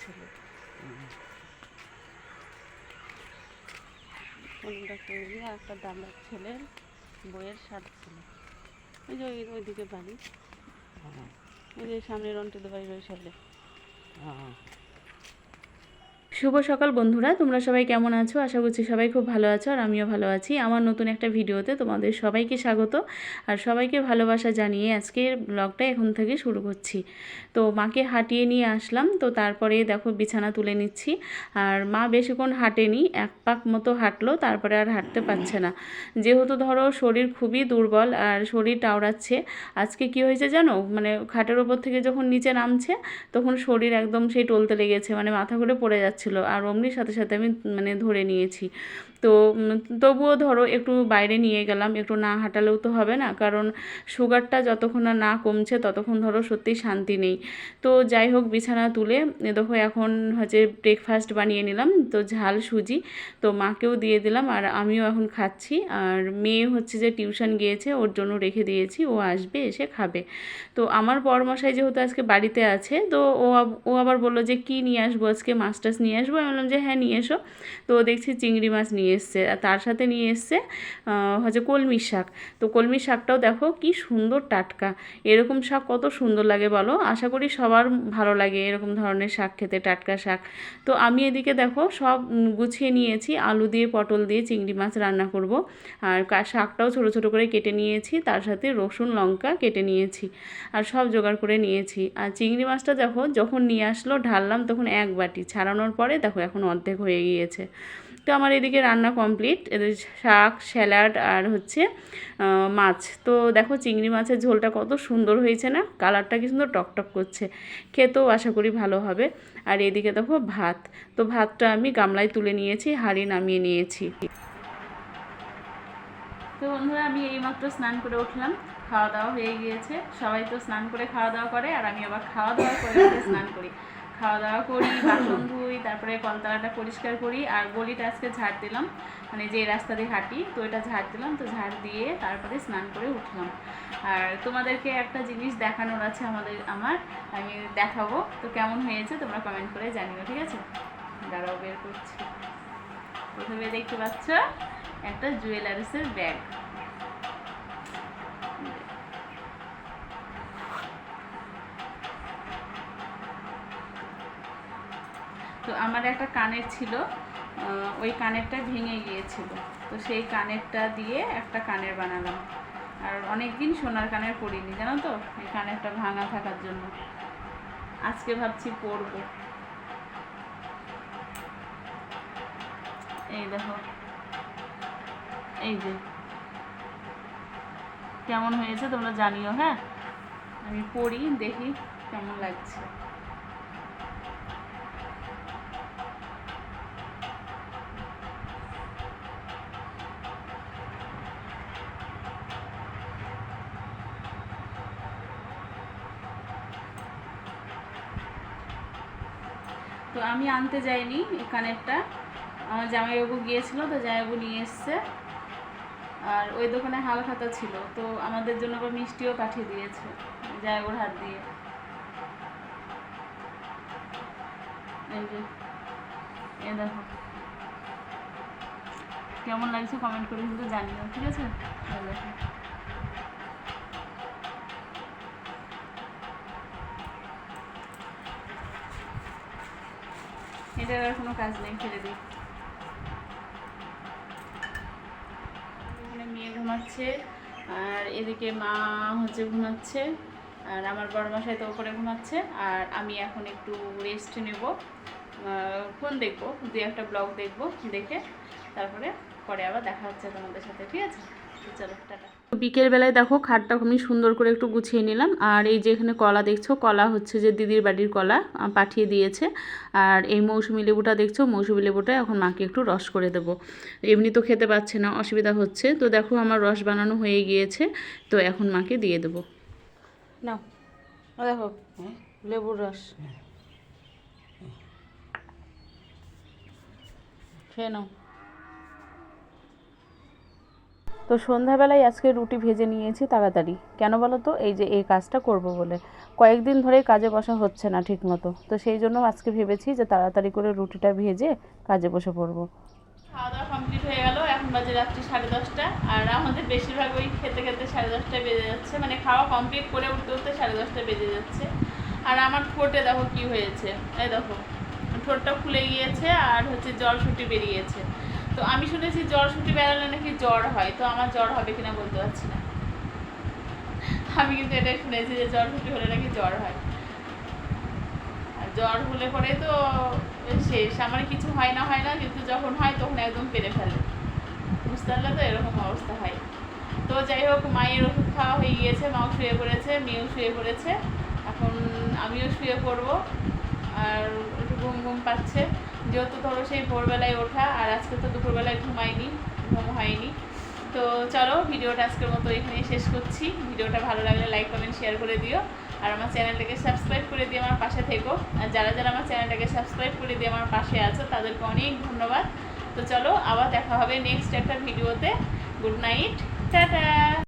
ছিল। একটা দামের ছেলের বইয়ের সাত ছিল ওই যে ওই- ওইদিকে বাড়ি ওই যে সামনে অন্টুদের বাড়ির ওই সাইডে হ্যাঁ শুভ সকাল বন্ধুরা, তোমরা সবাই কেমন আছো? আশা করছি সবাই খুব ভালো আছো আর আমিও ভালো আছি। আমার নতুন একটা ভিডিওতে তোমাদের সবাইকে স্বাগত আর সবাইকে ভালোবাসা জানিয়ে আজকের ব্লগটা এখন থেকে শুরু করছি। তো মাকে হাঁটিয়ে নিয়ে আসলাম, তো তারপরে দেখো বিছানা তুলে নিচ্ছি আর মা বেশিক্ষণ হাঁটেনি, এক পাক মতো হাঁটলো, তারপরে আর হাঁটতে পারছে না। যেহেতু ধরো শরীর খুবই দুর্বল আর শরীর টাওড়াচ্ছে আজকে কি হয়েছে জানো? মানে খাটের ওপর থেকে যখন নিচে নামছে, তখন শরীর একদম সেই টলতে লেগেছে মানে মাথা ঘুরে পড়ে যাচ্ছিল আর অমনির সাথে সাথে আমি মানে ধরে নিয়েছি। তো তবুও ধরো একটু বাইরে নিয়ে গেলাম, একটু না হাঁটালেও তো হবে না। কারণ সুগারটা যতক্ষণ না না কমছে ততক্ষণ ধরো সত্যি শান্তি নেই। তো যাই হোক, বিছানা তুলে দেখো এখন হচ্ছে ব্রেকফাস্ট বানিয়ে নিলাম। তো ঝাল সুজি, তো মাকেও দিয়ে দিলাম আর আমিও এখন খাচ্ছি। আর মেয়ে হচ্ছে যে টিউশন গিয়েছে, ওর জন্য রেখে দিয়েছি, ও আসবে, এসে খাবে। তো আমার পরমশাই যেহেতু আজকে বাড়িতে আছে, তো ও ও আবার বলল যে, কি নিয়ে আসব? আজকে মাছ টাছ নিয়ে আসব? আমি বললাম যে হ্যাঁ নিয়ে এসো। তো দেখছি চিংড়ি মাছ নিয়ে এসছে, আর তার সাথে নিয়ে এসছে হচ্ছে কলমির শাক। তো কলমির শাকটাও দেখো কি সুন্দর টাটকা। এরকম শাক কত সুন্দর লাগে বলো? আশা করি সবার ভালো লাগে এরকম ধরনের শাক খেতে, টাটকা শাক। তো আমি এদিকে দেখো সব গুছিয়ে নিয়েছি, আলু দিয়ে, পটল দিয়ে, চিংড়ি মাছ রান্না করব। আর শাকটাও ছোট ছোট করে কেটে নিয়েছি, তার সাথে রসুন, লঙ্কা কেটে নিয়েছি, আর সব জোগাড় করে নিয়েছি। আর চিংড়ি মাছটা দেখো যখন নিয়ে আসলো, ঢাললাম তখন এক বাটি, ছাড়ানোর পরে দেখো এখন অর্ধেক হয়ে গিয়েছে। তো আমার এদিকে রান্না কমপ্লিট। এদের শাক, স্যালাড আর হচ্ছে মাছ। তো দেখো চিংড়ি মাছের ঝোলটা কত সুন্দর হয়েছে না? কালারটা কি সুন্দর টকটক করছে। খেতেও আশা করি ভালো হবে। আর এদিকে দেখো ভাত। তো ভাতটা আমি গামলায় তুলে নিয়েছি, হাঁড়ি নামিয়ে নিয়েছি। তো বন্ধুরা, আমি এইমাত্র স্নান করে উঠলাম। খাওয়া দাওয়া হয়ে গিয়েছে। সবাই তো স্নান করে খাওয়া দাওয়া করে, আর আমি আবার খাওয়া দাওয়া করে স্নান করি। খাওয়া দাওয়া করি, বাসন ধুই, তারপরে কলতলাটা পরিষ্কার করি আর গলিটা আজকে ঝাড় দিলাম। মানে যে রাস্তা দিয়ে হাঁটি, তো এটা ঝাড় দিলাম, তো ঝাড় দিয়ে তারপরে স্নান করে উঠলাম। আর তোমাদেরকে একটা জিনিস দেখানোর আছে আমাদের, আমার, আমি দেখাবো। তো কেমন হয়েছে তোমরা কমেন্ট করে জানিও, ঠিক আছে? দাঁড়াও, বের করছি। প্রথমে দেখতে পাচ্ছ একটা জুয়েলারিসের ব্যাগ তো আমার একটা কানের ছিল ওই কানেরটা ভেঙে গিয়েছিল। তো সেই কানেরটা দিয়ে একটা কানের বানালাম। আর অনেক দিন সোনার কানের পরিনি, জানো তো? এই কানেরটা ভাঙা থাকার জন্য। আজকে ভাবছি পরবো। এই দেখো। এই যে। কেমন হয়েছে তোমরা জানিও হ্যাঁ? আমি পড়ি দেখি কেমন লাগছে। তো আমি আনতে যাইনি এই কানেরটা আমার জামাইবাবু গিয়েছিল তো জামাইবাবু নিয়ে এসছে। আর ওই দোকানে হাল খাতা ছিল, তো আমাদের জন্য আবার মিষ্টিও পাঠিয়ে দিয়েছে, জামাইবাবুর হাত দিয়ে। এই দেখো। কেমন লাগছে কমেন্ট করে কিন্তু জানিও, ঠিক আছে? এই এটার আর কোনো কাজ নেই ফেলে দিই এখানে মেয়ে ঘুমাচ্ছে, আর এদিকে মা হচ্ছে ঘুমাচ্ছে, আর আমার বড় মশাই তো ওপরে ঘুমাচ্ছে, আর আমি এখন একটু রেস্ট নেব। ফোন দেখব দু একটা ব্লগ দেখব দেখে, তারপরে পরে আবার দেখা হচ্ছে তোমাদের সাথে, ঠিক আছে? চলো টাটা। বিকেলবেলায় দেখো খাটটা আমি সুন্দর করে একটু গুছিয়ে নিলাম। আর এই যে এখানে কলা দেখছ কলা হচ্ছে যে দিদির বাড়ির কলা পাঠিয়ে দিয়েছে। আর এই মৌসুমি লেবুটা দেখছ মৌসুমি লেবুটা এখন মাকে একটু রস করে দেবো। এমনি তো খেতে পাচ্ছে না অসুবিধা হচ্ছে। তো দেখো আমার রস বানানো হয়ে গিয়েছে তো এখন মাকে দিয়ে দেবো। নাও দেখো লেবুর রস। খেয়ে নাও। তো সন্ধ্যাবেলায় আজকে রুটি ভেজে নিয়েছি তাড়াতাড়ি। কেন বলো তো? এই যে এই কাজটা করব বলে। কয়েকদিন ধরেই কাজে বসা হচ্ছে না ঠিক মতো তো সেই জন্য আজকে ভেবেছি যে তাড়াতাড়ি করে রুটিটা ভেজে কাজে বসে পড়ব। খাওয়া দাওয়া কমপ্লিট হয়ে গেল, এখন বাজে রাত্রি সাড়ে দশটা। আর আমাদের বেশিরভাগ ওই খেতে খেতে সাড়ে দশটায় বেজে যাচ্ছে। মানে খাওয়া কমপ্লিট করে উঠতে উঠতে সাড়ে দশটায় বেজে যাচ্ছে। আর আমার ঠোঁটে দেখো কি হয়েছে। এই দেখো, ঠোঁটটা খুলে গিয়েছে আর হচ্ছে জ্বর ছুটি বেরিয়েছে। তো আমি শুনেছি জ্বর ছুটি নাকি জ্বর হয়, তো আমার জ্বর হবে কিনা বলতে পারছি না। আমি কিন্তু এটাই শুনেছি যে জ্বর ছুটি হলে নাকি জ্বর হয়। আর জ্বর হলে পরে তো শেষ, আমার কিছু হয় না হয় না, কিন্তু যখন হয় তখন একদম পেরে ফেলে। বুঝতে পারলে তো এরকম অবস্থা হয়। তো যাই হোক, মায়ের ওষুধ খাওয়া হয়ে গিয়েছে, মাও শুয়ে পড়েছে, মেয়েও শুয়ে পড়েছে। এখন আমিও শুয়ে পড়ব, আর একটু ঘুম ঘুম পাচ্ছে। যেহেতু ধরো সেই ভোরবেলায় ওঠা, আর আজকে তো দুপুরবেলায় ঘুমাইনি, ঘুম হয়নি। তো চলো, ভিডিওটা আজকের মতো এখানেই শেষ করছি। ভিডিওটা ভালো লাগলে লাইক কমেন্ট শেয়ার করে দিও। আর আমার চ্যানেলটাকে সাবস্ক্রাইব করে দিয়ে আমার পাশে থেকো। আর যারা যারা আমার চ্যানেলটাকে সাবস্ক্রাইব করে দিয়ে আমার পাশে আছো, তাদেরকে অনেক ধন্যবাদ। তো চলো, আবার দেখা হবে নেক্সট একটা ভিডিওতে। Good night tata!